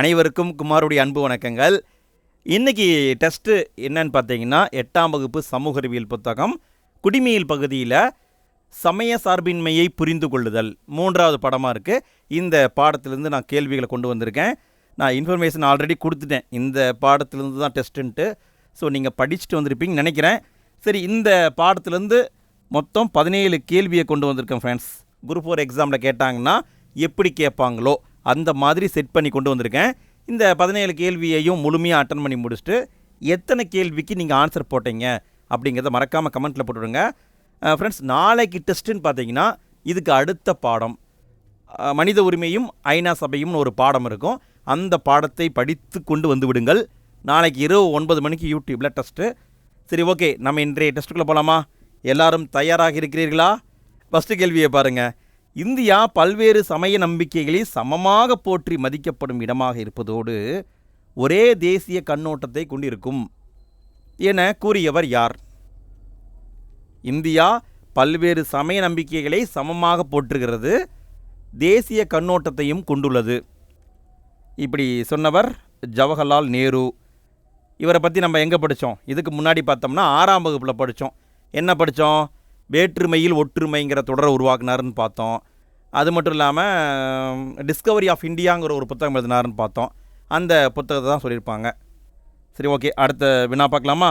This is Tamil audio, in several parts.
அனைவருக்கும் குமாருடைய அன்பு வணக்கங்கள். இன்னைக்கு டெஸ்ட்டு என்னன்னு பார்த்தீங்கன்னா எட்டாம் வகுப்பு சமூக அறிவியல் புத்தகம். குடிமையில் பகுதியில் சமய சார்பின்மையை புரிந்து கொள்ளுதல் மூன்றாவது படமாக இருக்குது இந்த பாடத்திலேருந்து நான் கேள்விகளை கொண்டு வந்திருக்கேன். நான் இன்ஃபர்மேஷன் ஆல்ரெடி கொடுத்துட்டேன். இந்த பாடத்திலேருந்து தான் டெஸ்ட்டுன்ட்டு ஸோ நீங்கள் படிச்சுட்டு வந்திருப்பீங்கன்னு நினைக்கிறேன். சரி இந்த பாடத்திலேருந்து மொத்தம் பதினேழு கேள்வியை கொண்டு வந்திருக்கேன் ஃப்ரெண்ட்ஸ் குரூப் ஃபோர் எக்ஸாமில் கேட்டாங்கன்னா எப்படி கேட்பாங்களோ அந்த மாதிரி செட் பண்ணி கொண்டு வந்திருக்கேன். இந்த பதினேழு கேள்வியையும் முழுமையாக அட்டன் பண்ணி முடிச்சுட்டு எத்தனை கேள்விக்கு நீங்கள் ஆன்சர் போட்டீங்க அப்படிங்கிறத மறக்காமல் கமெண்ட்டில் போட்டுவிடுங்க ஃப்ரெண்ட்ஸ் நாளைக்கு டெஸ்ட்டுன்னு பார்த்தீங்கன்னா இதுக்கு அடுத்த பாடம். மனித உரிமையும் ஐநா சபையும்னு ஒரு பாடம் இருக்கும். அந்த பாடத்தை படித்து கொண்டு வந்து விடுங்கள். நாளைக்கு இரவு ஒன்பது மணிக்கு யூடியூப்பில் டெஸ்ட்டு சரி ஓகே நம்ம இன்றைய டெஸ்ட்டுக்குள்ளே போகலாமா எல்லாரும் தயாராக இருக்கிறீர்களா? ஃபஸ்ட்டு கேள்வியை பாருங்கள் இந்தியா பல்வேறு சமய நம்பிக்கைகளை சமமாக போற்றி மதிக்கப்படும் இடமாக இருப்பதோடு ஒரே தேசிய கண்ணோட்டத்தை கொண்டிருக்கும் என கூறியவர் யார்? இந்தியா பல்வேறு சமய நம்பிக்கைகளை சமமாக போற்றுகிறது தேசிய கண்ணோட்டத்தையும் கொண்டுள்ளது. இப்படி சொன்னவர் ஜவஹர்லால் நேரு. இவரை பற்றி நம்ம எங்கே படித்தோம் இதுக்கு முன்னாடி பார்த்தோம்னா ஆறாம் வகுப்பில் படித்தோம் என்ன படித்தோம் வேற்றுமையில் ஒற்றுமைங்கிற தொடரை உருவாக்குனாருன்னு பார்த்தோம். அது மட்டும் இல்லாமல் டிஸ்கவரி ஆஃப் இந்தியாங்கிற ஒரு புத்தகம் எழுதினாருன்னு பார்த்தோம். அந்த புத்தகத்தை தான் சொல்லியிருப்பாங்க. சரி ஓகே. அடுத்த வினா பார்க்கலாமா?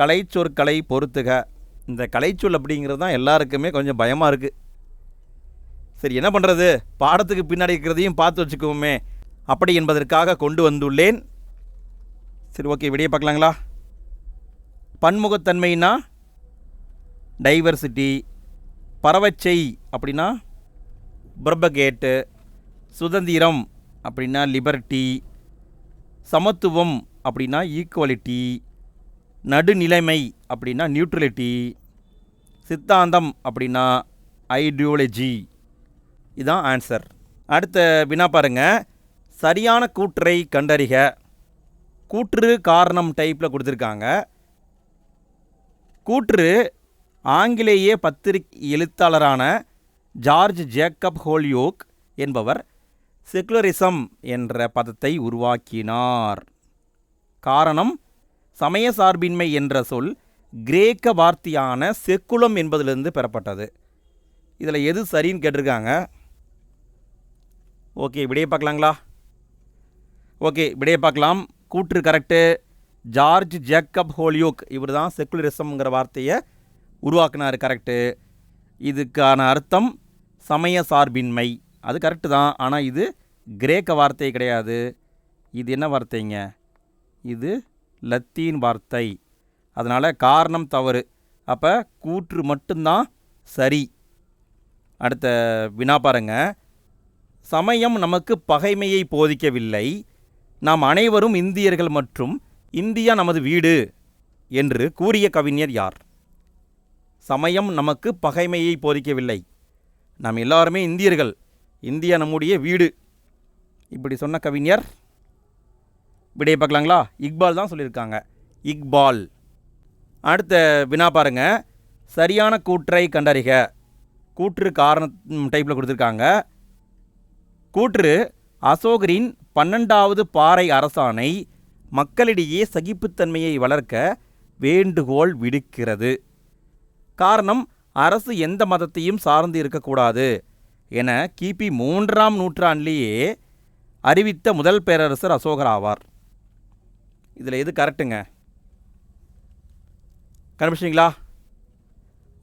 கலைச்சொற்களை பொறுத்துக. இந்த கலைச்சொல் அப்படிங்கிறது தான் எல்லாருக்குமே கொஞ்சம் பயமாக இருக்குது சரி என்ன பண்ணுறது பாடத்துக்கு பின்னாடி இருக்கிறதையும் பார்த்து வச்சுக்குவோமே. அப்படி என்பதற்காக கொண்டு வந்துள்ளேன். சரி ஓகே. விடிய பார்க்கலாங்களா? பன்முகத்தன்மைனா டைவர்சிட்டி பறவச்சை அப்படின்னா பிரபகேட்டு சுதந்திரம் அப்படின்னா லிபர்ட்டி சமத்துவம் அப்படின்னா ஈக்குவலிட்டி நடுநிலைமை அப்படின்னா நியூட்ரலிட்டி சித்தாந்தம் அப்படின்னா ஐடியாலஜி. இதான் ஆன்சர். அடுத்த வினா பாருங்கள் சரியான கூற்றை கண்டறிக. கூற்று காரணம் டைப்பில் கொடுத்துருக்காங்க. கூற்று ஆங்கிலேய பத்திரிகை எழுத்தாளரான ஜார்ஜ் ஜேக்கப் ஹோல்யோக் என்பவர் செக்குலரிசம் என்ற பதத்தை உருவாக்கினார். காரணம் சமய சார்பின்மை என்ற சொல் கிரேக்க வார்த்தையான செக்குலம் என்பதிலிருந்து பெறப்பட்டது. இதில் எது சரின்னு கேட்டிருக்காங்க? ஓகே விடையை பார்க்கலாங்களா? ஓகே விடையை பார்க்கலாம். கூற்று கரெக்டு ஜார்ஜ் ஜேக்கப் ஹோலியோக் இவர் தான் செக்குலரிசம்ங்கிற வார்த்தையை உருவாக்குனார் கரெக்டு இதுக்கான அர்த்தம் சமய சார்பின்மை. அது கரெக்டு தான் ஆனால் இது கிரேக்க வார்த்தை கிடையாது. இது என்ன வார்த்தைங்க? இது லத்தீன் வார்த்தை. அதனால் காரணம் தவறு. அப்போ கூற்று மட்டும்தான் சரி. அடுத்த வினா பாருங்க. சமயம் நமக்கு பகைமையை போதிக்கவில்லை. நாம் அனைவரும் இந்தியர்கள் மற்றும் இந்தியா நமது வீடு என்று கூறிய கவிஞர் யார்? சமயம் நமக்கு பகைமையை போதிக்கவில்லை. நாம் எல்லாருமே இந்தியர்கள். இந்தியா நம்முடைய வீடு. இப்படி சொன்ன கவிஞர். விடையை பார்க்கலாங்களா? இக்பால் தான் சொல்லியிருக்காங்க. இக்பால். அடுத்த வினா பாருங்க. சரியான கூற்றை கண்டறிக. கூற்று காரணம் டைப்பில் கொடுத்துருக்காங்க. கூற்று அசோகரின் பன்னெண்டாவது பாறை அரசாணை மக்களிடையே சகிப்புத்தன்மையை வளர்க்க வேண்டுகோள் விடுக்கிறது. காரணம் அரசு எந்த மதத்தையும் சார்ந்து இருக்கக்கூடாது என கிபி மூன்றாம் நூற்றாண்டிலேயே அறிவித்த முதல் பேரரசர் அசோகர் ஆவார். இதில் எது கரெக்டுங்க? கண்டுபிடிச்சிங்களா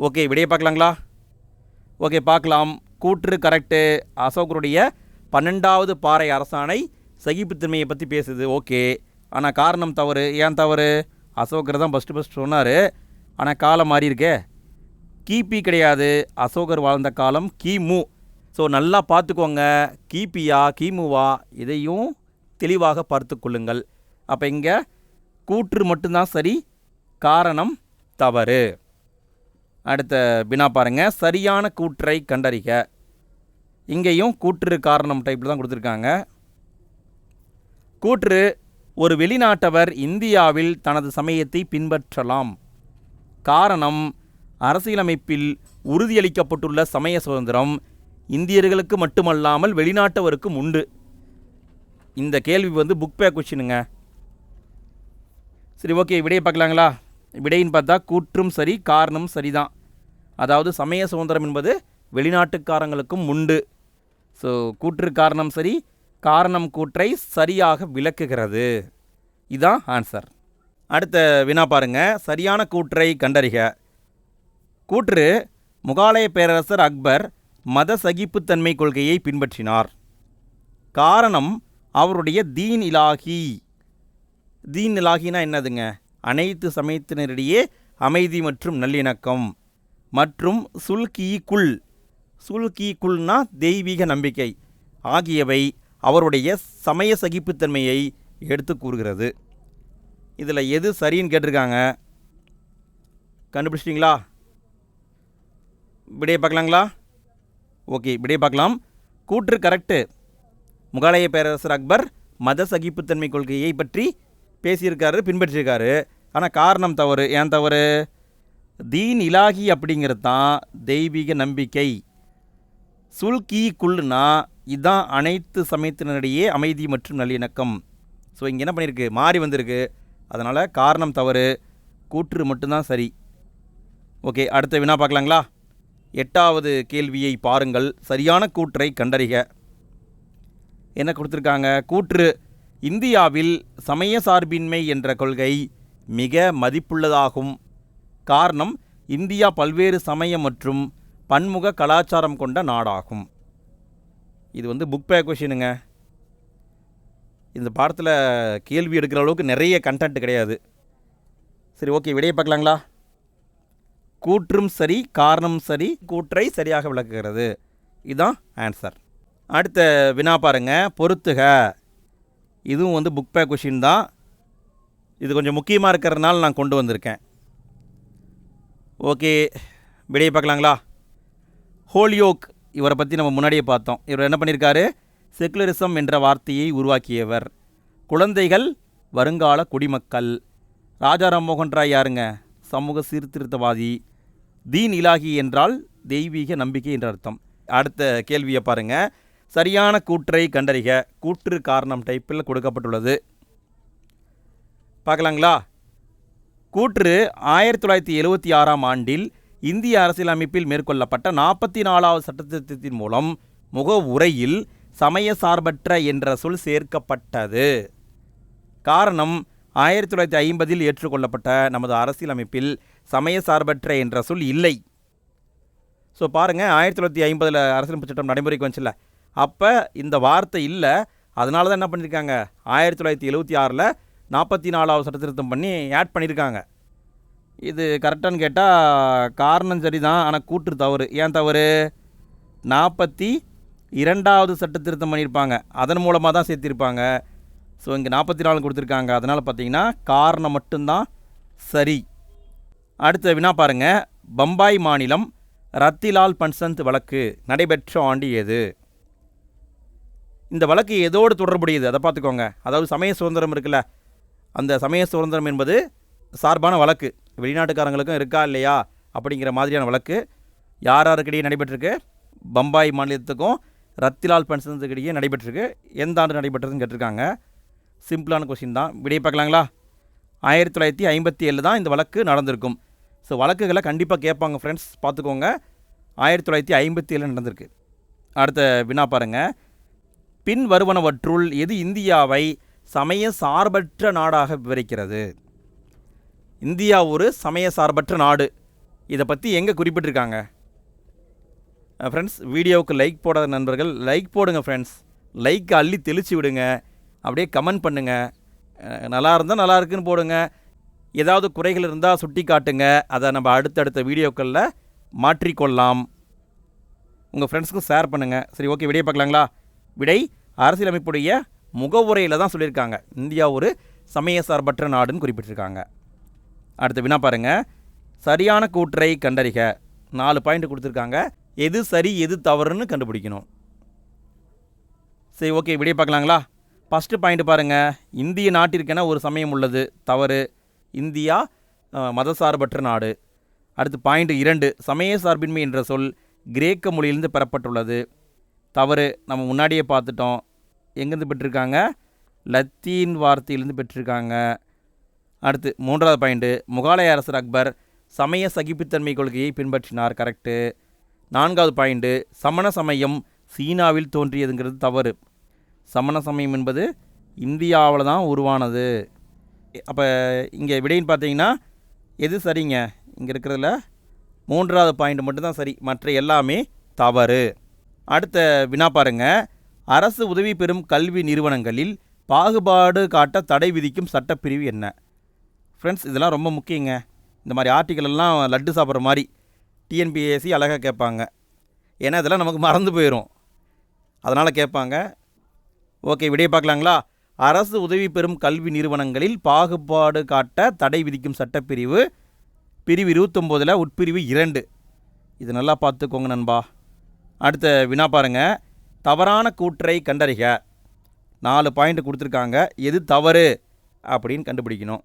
ஓகே விடையை பார்க்கலாங்களா? ஓகே பார்க்கலாம். கூற்று கரெக்டு. அசோகருடைய பன்னெண்டாவது பாறை அரசாணை சகிப்புத்தன்மையை பற்றி பேசுது. ஓகே. ஆனால் காரணம் தவறு. ஏன் தவறு? அசோகர் தான் ஃபஸ்ட்டு ஃபஸ்ட் சொன்னார். ஆனால் காலம் மாறி இருக்கே கிபி கிடையாது. அசோகர் வாழ்ந்த காலம் கிமு. ஸோ நல்லா பார்த்துக்கோங்க. கிபியா கிமுவா இதையும் தெளிவாக பார்த்து கொள்ளுங்கள். அப்போ இங்கே கூற்று மட்டும்தான் சரி காரணம் தவறு. அடுத்த வினா பாருங்கள் சரியான கூற்றை கண்டறிக. இங்கேயும் கூற்று காரணம் டைப்பில் தான் கொடுத்துருக்காங்க. கூற்று ஒரு வெளிநாட்டவர் இந்தியாவில் தனது சமயத்தை பின்பற்றலாம். காரணம் அரசியலமைப்பில் உறுதியளிக்கப்பட்டுள்ள சமய சுதந்திரம் இந்தியர்களுக்கு மட்டுமல்லாமல் வெளிநாட்டவருக்கும் உண்டு. இந்த கேள்வி வந்து புக் பே கொஷினுங்க சரி ஓகே விடையை பார்க்கலாங்களா? விடைன்னு பார்த்தா கூற்றும் சரி காரணம் சரிதான். அதாவது சமய சுதந்திரம் என்பது வெளிநாட்டுக்காரங்களுக்கும் உண்டு. ஸோ கூற்று காரணம் சரி காரணம் கூற்றை சரியாக விளக்குகிறது. இதான் ஆன்சர் அடுத்த வினா பாருங்கள் சரியான கூற்றை கண்டறிக. கூற்று முகாலய பேரரசர் அக்பர் மத சகிப்புத்தன்மை கொள்கையை பின்பற்றினார். காரணம் அவருடைய தீன் இலாஹி தீன் இலாஹினா என்னதுங்க? அனைத்து சமயத்தினரிடையே அமைதி மற்றும் நல்லிணக்கம் மற்றும் சுல்கீக்குள். சுல்கீக்குள்னா சுல்கி தெய்வீக நம்பிக்கை ஆகியவை அவருடைய சமய சகிப்புத்தன்மையை எடுத்து கூறுகிறது. இதில் எது சரின்னு கேட்டிருக்காங்க? கண்டுபிடிச்சிட்டிங்களா? விடையை பார்க்கலாங்களா? ஓகே விடையை பார்க்கலாம். கூற்று கரெக்டு. முகலாய பேரரசர் அக்பர் மத சகிப்புத்தன்மை கொள்கையை பற்றி பேசியிருக்காரு பின்பற்றியிருக்காரு. ஆனால் காரணம் தவறு. ஏன் தவறு? தீன் இலாகி அப்படிங்கிறது தான் தெய்வீக நம்பிக்கை. சுல்கி குல்னா இதுதான் அனைத்து சமயத்தினரிடையே அமைதி மற்றும் நல்லிணக்கம். ஸோ இங்கே என்ன பண்ணியிருக்கு? மாறி வந்திருக்கு. அதனால் காரணம் தவறு. கூற்று மட்டும்தான் சரி. ஓகே அடுத்த வினா பார்க்கலாங்களா? எட்டாவது கேள்வியை பாருங்கள். சரியான கூற்றை கண்டறிக. என்ன கொடுத்துருக்காங்க? கூற்று இந்தியாவில் சமய சார்பின்மை என்ற கொள்கை மிக மதிப்புள்ளதாகும். காரணம் இந்தியா பல்வேறு சமய மற்றும் பன்முக கலாச்சாரம் கொண்ட நாடாகும். இது வந்து புக் பே கொஷினுங்க இந்த பாடத்தில் கேள்வி எடுக்கிற அளவுக்கு நிறைய கண்டென்ட் கிடையாது. சரி ஓகே விடையை பார்க்கலாங்களா? கூற்றும் சரி காரணம் சரி கூற்றை சரியாக விளக்குகிறது. இதுதான் ஆன்சர் அடுத்த வினா பாருங்க. பொறுத்துக. இதுவும் வந்து புக் பே கொஷின் தான். இது கொஞ்சம் முக்கியமாக இருக்கிறதுனால நான் கொண்டு வந்திருக்கேன். ஓகே விடையை பார்க்கலாங்களா? ஹோலியோக் இவரை பற்றி நம்ம முன்னாடியே பார்த்தோம். இவர் என்ன பண்ணியிருக்காரு செக்குலரிசம் என்ற வார்த்தையை உருவாக்கியவர். குழந்தைகள் வருங்கால குடிமக்கள். ராஜா ராம்மோகன் ராய் யாருங்க? சமூக சீர்திருத்தவாதி. தீன் இலாகி என்றால் தெய்வீக நம்பிக்கை என்ற அர்த்தம். அடுத்த கேள்வியை பாருங்க. சரியான கூற்றை கண்டறிக. கூற்று காரணம் டைப்பில் கொடுக்கப்பட்டுள்ளது. பார்க்கலாங்களா? கூற்று ஆயிரத்தி தொள்ளாயிரத்தி எழுவத்தி ஆறாம் ஆண்டில் இந்திய அரசியலமைப்பில் மேற்கொள்ளப்பட்ட நாற்பத்தி நாலாவது சட்டத்திட்டத்தின் மூலம் முக உரையில் சமய சார்பற்ற என்ற சொல் சேர்க்கப்பட்டது. காரணம் ஆயிரத்தி தொள்ளாயிரத்தி ஐம்பதில் ஏற்றுக்கொள்ளப்பட்ட நமது அரசியலமைப்பில் சமய சார்பற்ற என்ற சொல் இல்லை. ஸோ பாருங்கள் ஆயிரத்தி தொள்ளாயிரத்தி ஐம்பதில் அரசியலமைப்பு சட்டம் நடைமுறைக்கு வந்துச்சுல அப்போ இந்த வார்த்தை இல்லை. அதனால தான் என்ன பண்ணியிருக்காங்க ஆயிரத்தி தொள்ளாயிரத்தி எழுபத்தி ஆறில் நாற்பத்தி நாலாவது சட்டத்திருத்தம் பண்ணி ஆட் பண்ணியிருக்காங்க இது கரெக்டானு கேட்டால் காரணம் சரி தான் ஆனால் கூற்று தவறு. ஏன் தவறு? நாற்பத்தி இரண்டாவது சட்ட திருத்தம் பண்ணியிருப்பாங்க அதன் மூலமாக தான் சேர்த்திருப்பாங்க. ஸோ இங்கே நாற்பத்தி நாலு கொடுத்துருக்காங்க. அதனால் பார்த்தீங்கன்னா காரணம் மட்டும்தான் சரி. அடுத்த வினா பாருங்க. பம்பாய் மாநிலம் ரத்திலால் பன்சந்த் வழக்கு நடைபெற்ற ஆண்டு எது? இந்த வழக்கு எதோடு தொடர்புடையது? அதை பார்த்துக்கோங்க. அதாவது சமய சுதந்திரம் இருக்குல்ல. அந்த சமய சுதந்திரம் என்பது சார்பான வழக்கு. வெளிநாட்டுக்காரங்களுக்கும் இருக்கா இல்லையா அப்படிங்கிற மாதிரியான வழக்கு. யார் யாருக்கிடையே நடைபெற்றிருக்கு? பம்பாய் மாநிலத்துக்கும் ரத்திலால் பன்சந்துக்கிடையே நடைபெற்றிருக்கு. எந்த ஆண்டு நடைபெற்றதுன்னு கேட்டிருக்காங்க. சிம்பிளான கொஸ்டின் தான். விடையை பார்க்கலாங்களா? ஆயிரத்தி தொள்ளாயிரத்தி ஐம்பத்தி ஏழில் தான் இந்த வழக்கு நடந்திருக்கும். ஸோ வழக்குகளை கண்டிப்பாக கேட்பாங்க ஃப்ரெண்ட்ஸ் பார்த்துக்கோங்க. ஆயிரத்தி தொள்ளாயிரத்தி ஐம்பத்தி ஏழு நடந்திருக்கு. அடுத்த வினா பாருங்கள் பின் வருவனவற்றுள் எது இந்தியாவை சமய சார்பற்ற நாடாக விவரிக்கிறது? இந்தியா ஒரு சமய சார்பற்ற நாடு. இதை பற்றி எங்கே குறிப்பிட்டிருக்காங்க? ஃப்ரெண்ட்ஸ் வீடியோவுக்கு லைக் போடாத நண்பர்கள் லைக் போடுங்க ஃப்ரெண்ட்ஸ் லைக் அள்ளி தெளித்து விடுங்க. அப்படியே கமெண்ட் பண்ணுங்கள் நல்லா இருந்தால் நல்லா இருக்குன்னு போடுங்க. ஏதாவது குறைகள் இருந்தால் சுட்டி காட்டுங்க. அதை நம்ம அடுத்தடுத்த வீடியோக்களில் மாற்றிக்கொள்ளலாம். உங்கள் ஃப்ரெண்ட்ஸுக்கும் ஷேர் பண்ணுங்கள் சரி ஓகே விடையை பார்க்கலாங்களா? விடை அரசியலமைப்புடைய முகவுரையில் தான் சொல்லியிருக்காங்க. இந்தியா ஒரு சமய சார்பற்ற நாடுன்னு குறிப்பிட்டிருக்காங்க. அடுத்த வினா பாருங்க. சரியான கூற்றை கண்டறிக. நாலு பாயிண்ட் கொடுத்துருக்காங்க. எது சரி எது தவறுன்னு கண்டுபிடிக்கணும். சரி ஓகே விடைய பார்க்கலாங்களா? ஃபஸ்ட்டு பாயிண்ட் பாருங்கள் இந்திய நாட்டிற்கென ஒரு சமயம் உள்ளது. தவறு. இந்தியா மதசார்பற்ற நாடு. அடுத்து பாயிண்ட் இரண்டு சமய சார்பின்மை என்ற சொல் கிரேக்க மொழியிலிருந்து பெறப்பட்டுள்ளது. தவறு நம்ம முன்னாடியே பார்த்துட்டோம். எங்கேருந்து பெற்றிருக்காங்க? லத்தீன் வார்த்தையிலேருந்து பெற்றிருக்காங்க. அடுத்து மூன்றாவது பாயிண்ட்டு முகாலய அரசர் அக்பர் சமய சகிப்புத்தன்மை கொள்கையை பின்பற்றினார் கரெக்டு நான்காவது பாயிண்ட்டு சமண சமயம் சீனாவில் தோன்றியதுங்கிறது தவறு. சமண சமயம் என்பது இந்தியாவில் தான் உருவானது. அப்போ இங்கே விடைன்னு பார்த்தீங்கன்னா எது சரிங்க? இங்கே இருக்கிறதுல மூன்றாவது பாயிண்ட் மட்டும்தான் சரி. மற்ற எல்லாமே தவறு. அடுத்த வினா பாருங்க. அரசு உதவி பெறும் கல்வி நிறுவனங்களில் பாகுபாடு காட்ட தடை விதிக்கும் சட்டப்பிரிவு என்ன? ஃப்ரெண்ட்ஸ் இதெல்லாம் ரொம்ப முக்கியங்க. இந்த மாதிரி ஆர்டிக்கல் எல்லாம் லட்டு சாப்பிட்ற மாதிரி டிஎன்பிஎஸ்சி அழகாக கேட்பாங்க. ஏன்னா இதெல்லாம் நமக்கு மறந்து போயிடும் அதனால் கேட்பாங்க. ஓகே விடைய பார்க்கலாங்களா? அரசு உதவி பெறும் கல்வி நிறுவனங்களில் பாகுபாடு காட்ட தடை விதிக்கும் சட்டப்பிரிவு பிரிவு இருபத்தொம்போதில் உட்பிரிவு இரண்டு. இது நல்லா பார்த்துக்கோங்க நண்பா. அடுத்த வினா பாருங்க. தவறான கூற்றை கண்டறிக. நாலு பாயிண்ட் கொடுத்துருக்காங்க. எது தவறு அப்படின்னு கண்டுபிடிக்கணும்.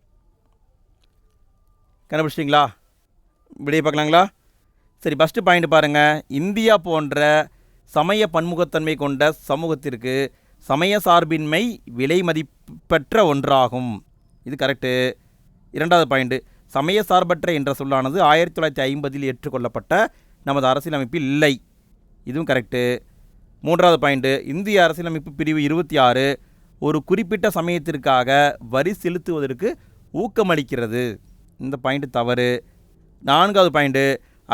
கண்டுபிடிச்சிட்டிங்களா? விடைய பார்க்கலாங்களா? சரி ஃபஸ்ட்டு பாயிண்ட் பாருங்கள் இந்தியா போன்ற சமய பன்முகத்தன்மை கொண்ட சமூகத்திற்கு சமய சார்பின்மை விலை மதிப்பற்ற ஒன்றாகும். இது கரெக்டு இரண்டாவது பாயிண்ட்டு சமய சார்பற்ற என்ற சொல்லானது ஆயிரத்தி தொள்ளாயிரத்தி ஐம்பதில் ஏற்றுக்கொள்ளப்பட்ட நமது அரசியலமைப்பில் இல்லை. இதுவும் கரெக்டு மூன்றாவது பாயிண்ட்டு இந்திய அரசியலமைப்பு பிரிவு இருபத்தி ஆறு ஒரு குறிப்பிட்ட சமயத்திற்காக வரி செலுத்துவதற்கு ஊக்கமளிக்கிறது. இந்த பாயிண்ட் தவறு. நான்காவது பாயிண்ட்டு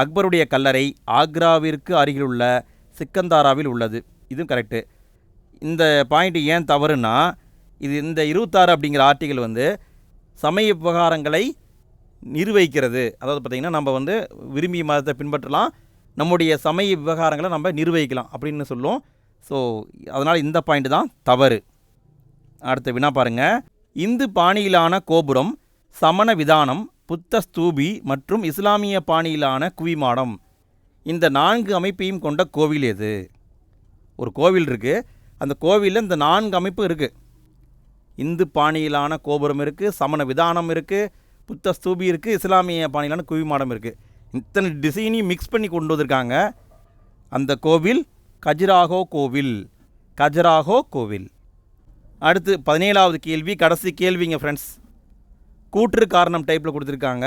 அக்பருடைய கல்லறை ஆக்ராவிற்கு அருகிலுள்ள சிக்கந்தாராவில் உள்ளது. இதுவும் கரெக்டு இந்த பாயிண்ட் ஏன் தவறுனா இது இந்த இருபத்தாறு அப்படிங்கிற ஆர்டிகல் வந்து சமய விவகாரங்களை நிர்வகிக்கிறது. அதாவது பார்த்திங்கன்னா நம்ம வந்து விரும்பிய மதத்தை பின்பற்றலாம் நம்முடைய சமய விவகாரங்களை நம்ம நிர்வகிக்கலாம் அப்படின்னு சொல்லுவோம் ஸோ அதனால் இந்த பாயிண்ட் தான் தவறு. அடுத்த வினா பாருங்க. இந்து பாணியிலான கோபுரம் சமண விதானம் புத்த ஸ்தூபி மற்றும் இஸ்லாமிய பாணியிலான குவிமாடம். இந்த நான்கு அமைப்பையும் கொண்ட கோவில் எது? ஒரு கோவில் இருக்குது அந்த கோவிலில் இந்த நான்கு அமைப்பு இருக்குது இந்து பாணியிலான கோபுரம் இருக்குது சமண விதானம் இருக்குது புத்த ஸ்தூபி இருக்குது இஸ்லாமிய பாணியிலான குவிமாடம் இருக்குது இத்தனை டிசைனையும் மிக்ஸ் பண்ணி கொண்டு வந்திருக்காங்க. அந்த கோவில் கஜிராகோ கோவில் கஜராகோ கோவில். அடுத்து பதினேழாவது கேள்வி கடைசி கேள்விங்க ஃப்ரெண்ட்ஸ் கூற்று காரணம் டைப்பில் கொடுத்துருக்காங்க.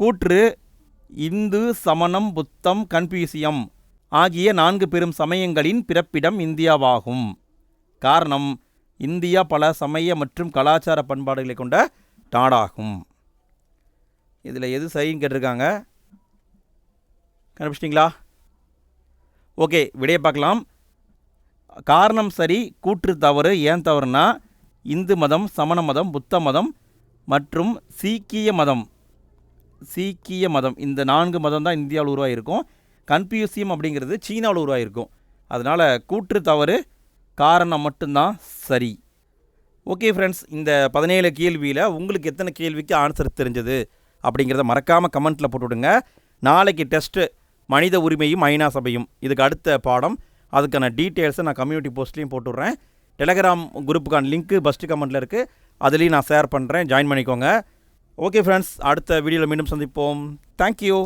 கூற்று இந்து சமணம் புத்தம் கன்ஃபியூசியம் ஆகிய நான்கு பெரும் சமயங்களின் பிறப்பிடம் இந்தியாவாகும். காரணம் இந்தியா பல சமய மற்றும் கலாச்சார பண்பாடுகளை கொண்ட நாடாகும். இதில் எது சரின்னு கேட்டிருக்காங்க? கண்டுபிடிச்சிட்டிங்களா? ஓகே விடைய பார்க்கலாம். காரணம் சரி கூற்று தவறு ஏன் தவறுனா இந்து மதம் சமண மதம் புத்த மதம் மற்றும் சீக்கிய மதம். சீக்கிய மதம் இந்த நான்கு மதம் தான் இந்தியாவில் உருவாகிருக்கும் கன்ஃபியூசியம் அப்படிங்கிறது சீனாவில் உருவாகிருக்கும் அதனால் கூற்று தவறு காரணம் மட்டும்தான் சரி. ஓகே ஃப்ரெண்ட்ஸ் இந்த பதினேழு கேள்வியில் உங்களுக்கு எத்தனை கேள்விக்கு ஆன்சர் தெரிஞ்சது அப்படிங்கிறத மறக்காமல் கமெண்ட்டில் போட்டுவிடுங்க. நாளைக்கு டெஸ்ட்டு மனித உரிமையும் ஐநா சபையும். இதுக்கு அடுத்த பாடம். அதுக்கான டீட்டெயில்ஸை நான் கம்யூனிட்டி போஸ்ட்லேயும் போட்டுடுறேன் டெலகிராம் குரூப்புக்கான லிங்க்கு ஃபஸ்ட்டு கமெண்ட்டில் இருக்குது அதுலேயும் நான் ஷேர் பண்ணுறேன் ஜாயின் பண்ணிக்கோங்க. ஓகே ஃப்ரெண்ட்ஸ் அடுத்த வீடியோவில் மீண்டும் சந்திப்போம். தேங்க்யூ